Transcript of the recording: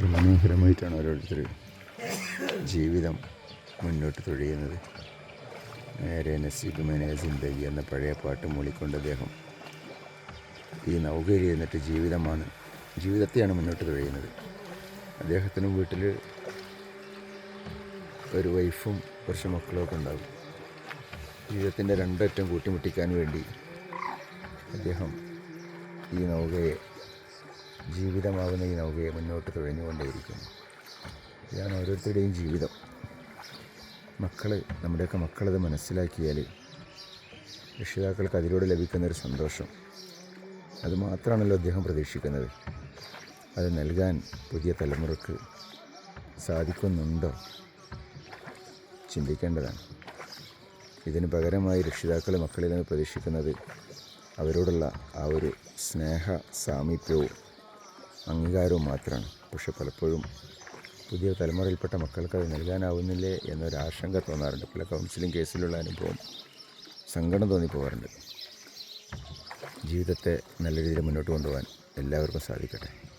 എത്ര മനോഹരമായിട്ടാണ് ഓരോരുത്തർ ജീവിതം മുന്നോട്ട് തുഴയുന്നത്. നേരെ നസീബ് മേനെ സിന്ദഗി എന്ന പഴയ പാട്ട് മൂളിക്കൊണ്ട് അദ്ദേഹം ഈ നൗകയിൽ എന്നിട്ട് ജീവിതമാണ് ജീവിതത്തെയാണ് മുന്നോട്ട് തുഴയുന്നത്. അദ്ദേഹത്തിന് വീട്ടിൽ ഒരു വൈഫും കുറച്ച് മക്കളൊക്കെ ഉണ്ടാകും ജീവിതത്തിന്റെ രണ്ടറ്റം കൂട്ടിമുട്ടിക്കാൻ വേണ്ടി അദ്ദേഹം ഈ നൗകയെ ജീവിതമാകുന്ന ഈ നൗകയെ മുന്നോട്ട് തുഴഞ്ഞുകൊണ്ടേയിരിക്കുന്നു. ഇതാണ് ഓരോരുത്തരുടെയും ജീവിതം. മക്കൾ നമ്മുടെയൊക്കെ മക്കളത് മനസ്സിലാക്കിയാൽ രക്ഷിതാക്കൾക്ക് അതിലൂടെ ലഭിക്കുന്നൊരു സന്തോഷം. അതുമാത്രമാണല്ലോ അദ്ദേഹം പ്രതീക്ഷിക്കുന്നത്. അത് നൽകാൻ പുതിയ തലമുറയ്ക്ക് സാധിക്കുന്നുണ്ടോ? ചിന്തിക്കേണ്ടതാണ്. ഇതിന് പകരമായി രക്ഷിതാക്കൾ മക്കളിൽ നിന്ന് പ്രതീക്ഷിക്കുന്നത് അവരോടുള്ള ആ ഒരു സ്നേഹ സാമീപ്യവും അംഗീകാരവും മാത്രമാണ്. പക്ഷെ പലപ്പോഴും പുതിയ തലമുറയിൽപ്പെട്ട മക്കൾക്ക് അത് നൽകാനാവുന്നില്ലേ എന്നൊരാശങ്ക തോന്നാറുണ്ട്. പല കൗൺസിലിംഗ് കേസിലുള്ള അനുഭവം സങ്കടം തോന്നിപ്പോകാറുണ്ട് ജീവിതത്തെ നല്ല രീതിയിൽ മുന്നോട്ട് കൊണ്ടുപോകാൻ എല്ലാവർക്കും സാധിക്കട്ടെ.